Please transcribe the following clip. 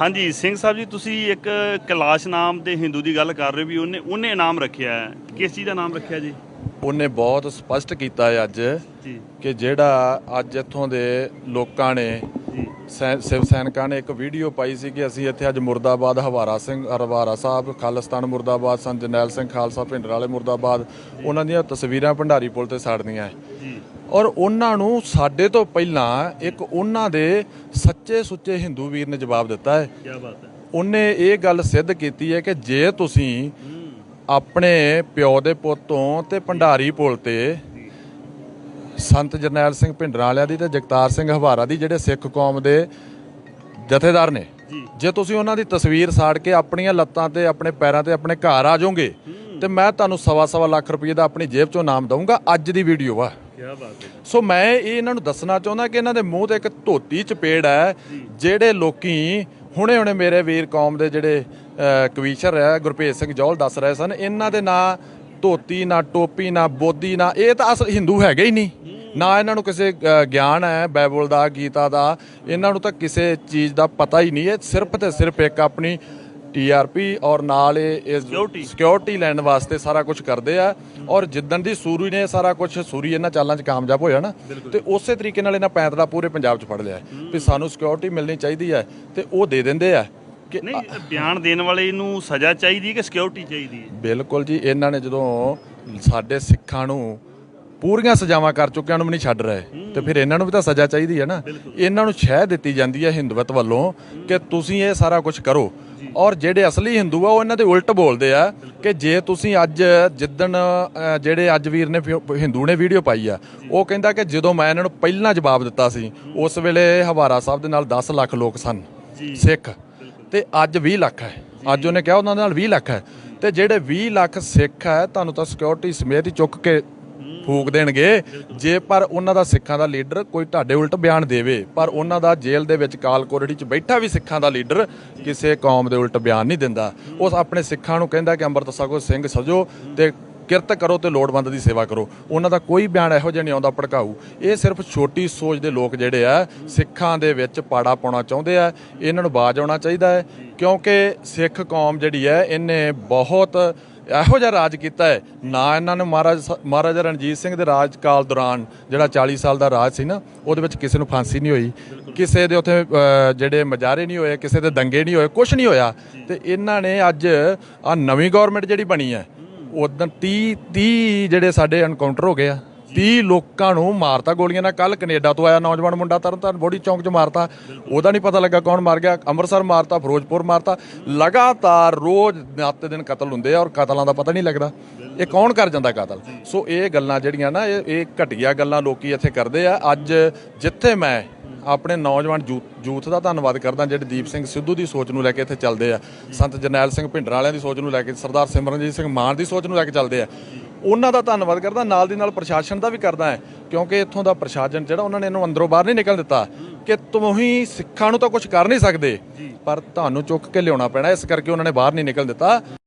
ਹਾਂਜੀ ਸਿੰਘ ਸਾਹਿਬ ਜੀ ਤੁਸੀਂ ਇੱਕ ਕੈਲਾਸ਼ ਨਾਮ ਦੇ ਹਿੰਦੂ ਦੀ ਗੱਲ ਕਰ ਰਹੇ ਵੀ ਉਹਨੇ ਉਹਨੇ ਇਨਾਮ ਰੱਖਿਆ ਹੈ। ਕਿਸ ਚੀਜ਼ ਦਾ ਨਾਮ ਰੱਖਿਆ ਜੀ? ਉਹਨੇ ਬਹੁਤ ਸਪਸ਼ਟ ਕੀਤਾ ਹੈ ਅੱਜ ਜੀ। ਕਿ ਜਿਹੜਾ ਅੱਜ ਇੱਥੋਂ ਦੇ ਲੋਕਾਂ ਨੇ ਸ਼ਿਵ ਸੈਨਿਕਾਂ ਨੇ ਇੱਕ ਵੀਡੀਓ ਪਾਈ ਸੀ ਕਿ ਅਸੀਂ ਇੱਥੇ ਅੱਜ ਮੁਰਦਾਬਾਦ ਹਵਾਰਾ ਸਿੰਘ ਹਵਾਰਾ ਸਾਹਿਬ ਖਾਲਿਸਤਾਨ ਮੁਰਦਾਬਾਦ ਸੰਤ ਜਰਨੈਲ ਸਿੰਘ ਖਾਲਸਾ ਭਿੰਡਰ ਵਾਲੇ ਮੁਰਦਾਬਾਦ ਉਹਨਾਂ ਦੀਆਂ ਤਸਵੀਰਾਂ ਭੰਡਾਰੀ ਪੁਲ ਤੇ ਸਾੜਨੀਆਂ ਹੈ। ਜੀ। ਔਰ ਉਹਨਾਂ ਨੂੰ ਸਾਡੇ ਤੋਂ ਪਹਿਲਾਂ ਇੱਕ ਉਹਨਾਂ ਦੇ ਸੱਚੇ ਸੁੱਚੇ ਹਿੰਦੂ ਵੀਰ ਨੇ ਜਵਾਬ ਦਿੱਤਾ ਹੈ। ਕੀ ਬਾਤ ਹੈ। ਉਹਨੇ ਇਹ ਗੱਲ ਸਿੱਧ ਕੀਤੀ ਹੈ ਕਿ ਜੇ ਤੁਸੀਂ ਆਪਣੇ ਪਿਓ ਦੇ ਪੁੱਤ ਤੋਂ ਤੇ ਭੰਡਾਰੀ ਪੁਲ ਤੇ ਸੰਤ ਜਰਨੈਲ ਸਿੰਘ ਭਿੰਡਰਾਂ ਵਾਲਿਆਂ ਦੀ ਤੇ ਜਗਤਾਰ ਸਿੰਘ ਹਵਾਰਾ ਦੀ ਜਿਹੜੇ ਸਿੱਖ ਕੌਮ ਦੇ ਜਥੇਦਾਰ ਨੇ ਜੀ। ਤੁਸੀਂ ਉਹਨਾਂ ਦੀ ਤਸਵੀਰ ਸਾੜ ਕੇ ਆਪਣੀਆਂ ਲੱਤਾਂ ਤੇ ਆਪਣੇ ਪੈਰਾਂ ਤੇ ਆਪਣੇ ਘਰ ਆ ਜਾਓਗੇ ਤੇ ਮੈਂ ਤੁਹਾਨੂੰ ਸਵਾ ਸਵਾ ਲੱਖ ਰੁਪਏ ਦਾ ਆਪਣੀ ਜੇਬ ਚੋਂ ਨਾਮ ਦਊਂਗਾ ਅੱਜ ਦੀ ਵੀਡੀਓ ਆ। ਕੀ ਬਾਤ ਹੈ ਸੋ ਮੈਂ ਇਹ ਇਹਨਾਂ ਨੂੰ ਦੱਸਣਾ ਚਾਹੁੰਦਾ ਕਿ ਇਹਨਾਂ ਦੇ ਮੂੰਹ ਤੇ ਇੱਕ ਧੋਤੀ ਚਪੇੜ ਹੈ ਜਿਹੜੇ ਲੋਕੀ ਹੁਣੇ ਹੁਣੇ ਮੇਰੇ ਵੀਰ ਕੌਮ ਦੇ ਜਿਹੜੇ ਕਵੀਸ਼ਰ ਹੈ ਗੁਰਪ੍ਰੀਤ ਸਿੰਘ ਜੌਲ ਦੱਸ ਰਹੇ ਸਨ ਇਹਨਾਂ ਦੇ ਨਾਂ ਧੋਤੀ ਨਾ ਟੋਪੀ ਨਾ ਬੋਦੀ ਨਾ ਇਹ ਤਾਂ ਅਸਲ ਹਿੰਦੂ ਹੈਗੇ ਹੀ ਨਹੀਂ। ਨਾ ਇਹਨਾਂ ਨੂੰ ਕਿਸੇ ਗਿਆਨ ਹੈ ਬਾਈਬਲ ਦਾ ਗੀਤਾ ਦਾ ਇਹਨਾਂ ਨੂੰ ਤਾਂ ਕਿਸੇ ਚੀਜ਼ ਦਾ ਪਤਾ ਹੀ ਨਹੀਂ ਇਹ ਸਿਰਫ ਤੇ ਸਿਰਫ ਇੱਕ ਆਪਣੀ ਟੀਆਰਪੀ ਔਰ ਨਾਲ ਇਹ। ਸਿਕਿਉਰਿਟੀ ਲੈਣ ਵਾਸਤੇ ਸਾਰਾ ਕੁਝ ਕਰਦੇ ਆ। ਔਰ ਜਿੱਦਣ ਦੀ ਸੂਰੀ ਨੇ ਸਾਰਾ ਕੁਝ ਸੂਰੀ ਇਹਨਾਂ ਚਾਲਾਂ 'ਚ ਕਾਮਯਾਬ ਹੋਇਆ ਨਾ ਤੇ ਉਸੇ ਤਰੀਕੇ ਨਾਲ ਇਹਨਾਂ ਪੈਂਤੜਾ ਪੂਰੇ ਪੰਜਾਬ 'ਚ ਫੜ ਲਿਆ। ਵੀ ਸਾਨੂੰ ਸਿਕਿਉਰਿਟੀ ਮਿਲਣੀ ਚਾਹੀਦੀ ਹੈ ਤੇ ਉਹ ਦੇ ਦਿੰਦੇ ਆ ਕਿ ਨਹੀਂ ਬਿਆਨ ਦੇਣ ਵਾਲੇ ਨੂੰ ਸਜ਼ਾ ਚਾਹੀਦੀ ਹੈ ਕਿ ਸਿਕਿਉਰਿਟੀ ਚਾਹੀਦੀ ਹੈ? ਬਿਲਕੁਲ ਜੀ ਇਹਨਾਂ ਨੇ ਜਦੋਂ ਸਾਡੇ ਸਿੱਖਾਂ ਨੂੰ ਪੂਰੀਆਂ ਸਜ਼ਾਵਾਂ ਕਰ ਚੁੱਕਿਆਂ ਨੂੰ ਵੀ ਨਹੀਂ ਛੱਡ ਰਹੇ ਤੇ ਫਿਰ ਇਹਨਾਂ ਨੂੰ ਵੀ ਤਾਂ ਸਜ਼ਾ ਚਾਹੀਦੀ ਹੈ ਨਾ। ਇਹਨਾਂ ਨੂੰ ਸ਼ਹਿ ਦਿੱਤੀ ਜਾਂਦੀ ਹੈ ਹਿੰਦੂਵਤ ਵੱਲੋਂ ਕਿ ਤੁਸੀਂ ਇਹ ਸਾਰਾ ਕੁਝ ਕਰੋ। ਔਰ ਜਿਹੜੇ ਅਸਲੀ ਹਿੰਦੂ ਆ ਉਹ ਇਹਨਾਂ ਦੇ ਉਲਟ ਬੋਲਦੇ ਆ ਕਿ ਜੇ ਤੁਸੀਂ ਅੱਜ ਜਿੱਦਣ ਜਿਹੜੇ ਅੱਜ ਵੀਰ ਨੇ ਹਿੰਦੂ ਨੇ ਵੀਡੀਓ ਪਾਈ ਆ ਉਹ ਕਹਿੰਦਾ ਕਿ ਜਦੋਂ ਮੈਂ ਇਹਨਾਂ ਨੂੰ ਪਹਿਲਾਂ ਜਵਾਬ ਦਿੱਤਾ ਸੀ ਉਸ ਵੇਲੇ ਹਵਾਰਾ ਸਾਹਿਬ ਦੇ ਨਾਲ 10 ਲੱਖ ਲੋਕ ਸਨ। ਸਿੱਖ। ਤੇ ਅੱਜ 20 ਲੱਖ ਹੈ। ਅੱਜ ਉਹਨੇ ਕਿਹਾ ਉਹਨਾਂ ਦੇ ਨਾਲ 20 ਲੱਖ ਹੈ। ਤੇ ਜਿਹੜੇ 20 ਲੱਖ ਸਿੱਖ ਹੈ ਤੁਹਾਨੂੰ ਤਾਂ ਸਿਕਿਉਰਿਟੀ ਸਮੇਤ ਹੀ ਚੁੱਕ ਕੇ ਫੂਕ ਦੇਣਗੇ। ਜੇ ਪਰ ਉਹਨਾਂ ਦਾ ਸਿੱਖਾਂ ਦਾ ਲੀਡਰ ਕੋਈ ਤੁਹਾਡੇ ਉਲਟ ਬਿਆਨ ਦੇਵੇ, ਪਰ ਉਹਨਾਂ ਦਾ ਜੇਲ੍ਹ ਦੇ ਵਿੱਚ ਕਾਲ ਕੋਰੜੀ 'ਚ ਬੈਠਾ ਵੀ ਸਿੱਖਾਂ ਦਾ ਲੀਡਰ ਕਿਸੇ ਕੌਮ ਦੇ ਉਲਟ ਬਿਆਨ ਨਹੀਂ ਦਿੰਦਾ। ਉਸ ਆਪਣੇ ਸਿੱਖਾਂ ਨੂੰ ਕਹਿੰਦਾ ਕਿ ਅੰਮ੍ਰਿਤ ਛਕੋ ਸਿੰਘ ਸਜੋ ਤੇ ਕਿਰਤ ਕਰੋ ਤੇ ਲੋੜਵੰਦ ਦੀ ਸੇਵਾ ਕਰੋ। ਉਹਨਾਂ ਦਾ ਕੋਈ ਬਿਆਨ ਇਹੋ ਜਿਹਾ ਨਹੀਂ ਆਉਂਦਾ ਭੜਕਾਊ। ਇਹ ਸਿਰਫ ਛੋਟੀ ਸੋਚ ਦੇ ਲੋਕ ਜਿਹੜੇ ਆ, ਸਿੱਖਾਂ ਦੇ ਵਿੱਚ ਪਾੜਾ ਪਾਉਣਾ ਚਾਹੁੰਦੇ ਆ। ਇਹਨਾਂ ਨੂੰ ਬਾਜ ਆਉਣਾ ਚਾਹੀਦਾ ਹੈ, ਕਿਉਂਕਿ ਸਿੱਖ ਕੌਮ ਜਿਹੜੀ ਹੈ, ਇਹਨੇ ਬਹੁਤ ਇਹੋ ਜਿਹਾ ਰਾਜ ਕੀਤਾ ਹੈ। ਨਾ ਇਹਨਾਂ ਨੇ ਮਹਾਰਾਜ ਮਹਾਰਾਜਾ ਰਣਜੀਤ ਸਿੰਘ ਦੇ ਰਾਜ ਕਾਲ ਦੌਰਾਨ ਜਿਹੜਾ 40 ਸਾਲ ਦਾ ਰਾਜ ਸੀ ਨਾ ਉਹਦੇ ਵਿੱਚ ਕਿਸੇ ਨੂੰ ਫਾਂਸੀ ਨਹੀਂ ਹੋਈ। ਕਿਸੇ ਦੇ ਉੱਥੇ ਜਿਹੜੇ ਮਜਾਰੇ ਨਹੀਂ ਹੋਏ ਕਿਸੇ ਦੇ ਦੰਗੇ ਨਹੀਂ ਹੋਏ ਕੁਝ ਨਹੀਂ ਹੋਇਆ। ਤੇ ਇਹਨਾਂ ਨੇ ਅੱਜ ਆ ਨਵੀਂ ਗਵਰਨਮੈਂਟ ਜਿਹੜੀ ਬਣੀ ਹੈ ਉਦੋਂ 30 30 ਜਿਹੜੇ ਸਾਡੇ ਐਨਕਾਊਂਟਰ ਹੋ ਗਏ ਆ। 30 ਲੋਕਾਂ ਨੂੰ ਮਾਰਤਾ ਗੋਲੀਆਂ ਨਾਲ। ਕੱਲ ਕੈਨੇਡਾ ਤੋਂ ਆਇਆ ਨੌਜਵਾਨ ਮੁੰਡਾ, ਤਰਨਤਾਰਨ ਬੋੜੀ ਚੌਂਕ 'ਚ ਮਾਰਤਾ। ਉਹਦਾ ਨਹੀਂ ਪਤਾ ਲੱਗਾ ਕੌਣ ਮਾਰ ਗਿਆ। ਅੰਮ੍ਰਿਤਸਰ ਮਾਰਤਾ, ਫਿਰੋਜ਼ਪੁਰ ਮਾਰਤਾ। ਲਗਾਤਾਰ ਰੋਜ਼ ਨਿੱਤ ਦਿਨ ਕਤਲ ਹੁੰਦੇ ਆ ਔਰ ਕਤਲਾਂ ਦਾ ਪਤਾ ਨਹੀਂ ਲੱਗਦਾ। ਇਹ ਕੌਣ ਕਰ ਜਾਂਦਾ ਕਤਲ? ਸੋ ਇਹ ਗੱਲਾਂ ਜਿਹੜੀਆਂ ਨਾ, ਇਹ ਇਹ ਘਟੀਆ ਗੱਲਾਂ ਲੋਕੀ ਇੱਥੇ ਕਰਦੇ ਆ। ਅੱਜ ਜਿੱਥੇ ਮੈਂ ਆਪਣੇ ਨੌਜਵਾਨ ਯੂਥ- ਯੂਥ ਦਾ ਧੰਨਵਾਦ ਕਰਦਾ, ਜਿਹੜੇ ਦੀਪ ਸਿੰਘ ਸਿੱਧੂ ਦੀ ਸੋਚ ਨੂੰ ਲੈ ਕੇ ਇੱਥੇ ਚੱਲਦੇ ਆ। ਸੰਤ ਜਰਨੈਲ ਸਿੰਘ ਭਿੰਡਰਾਂ ਵਾਲਿਆਂ ਦੀ ਸੋਚ ਨੂੰ ਲੈ ਕੇ, ਸਰਦਾਰ ਸਿਮਰਨਜੀਤ ਸਿੰਘ ਮਾਨ ਦੀ ਸੋਚ ਨੂੰ ਲੈ ਕੇ ਚੱਲਦੇ ਆ। ਉਹਨਾਂ ਦਾ ਧੰਨਵਾਦ ਕਰਦਾ ਨਾਲ ਦੀ ਨਾਲ ਪ੍ਰਸ਼ਾਸਨ ਦਾ ਵੀ ਕਰਦਾ ਹੈ ਕਿਉਂਕਿ ਇੱਥੋਂ ਦਾ ਪ੍ਰਸ਼ਾਸਨ ਜਿਹੜਾ ਉਹਨਾਂ ਨੇ ਇਹਨੂੰ ਅੰਦਰੋਂ ਬਾਹਰ ਨਹੀਂ ਨਿਕਲ ਦਿੱਤਾ ਕਿ ਤੁਸੀਂ ਸਿੱਖਾਂ ਨੂੰ ਤਾਂ ਕੁਝ ਕਰ ਨਹੀਂ ਸਕਦੇ ਪਰ ਤੁਹਾਨੂੰ ਚੁੱਕ ਕੇ ਲਿਆਉਣਾ ਪੈਣਾ ਇਸ ਕਰਕੇ ਉਹਨਾਂ ਨੇ ਬਾਹਰ ਨਹੀਂ ਨਿਕਲ ਦਿੱਤਾ।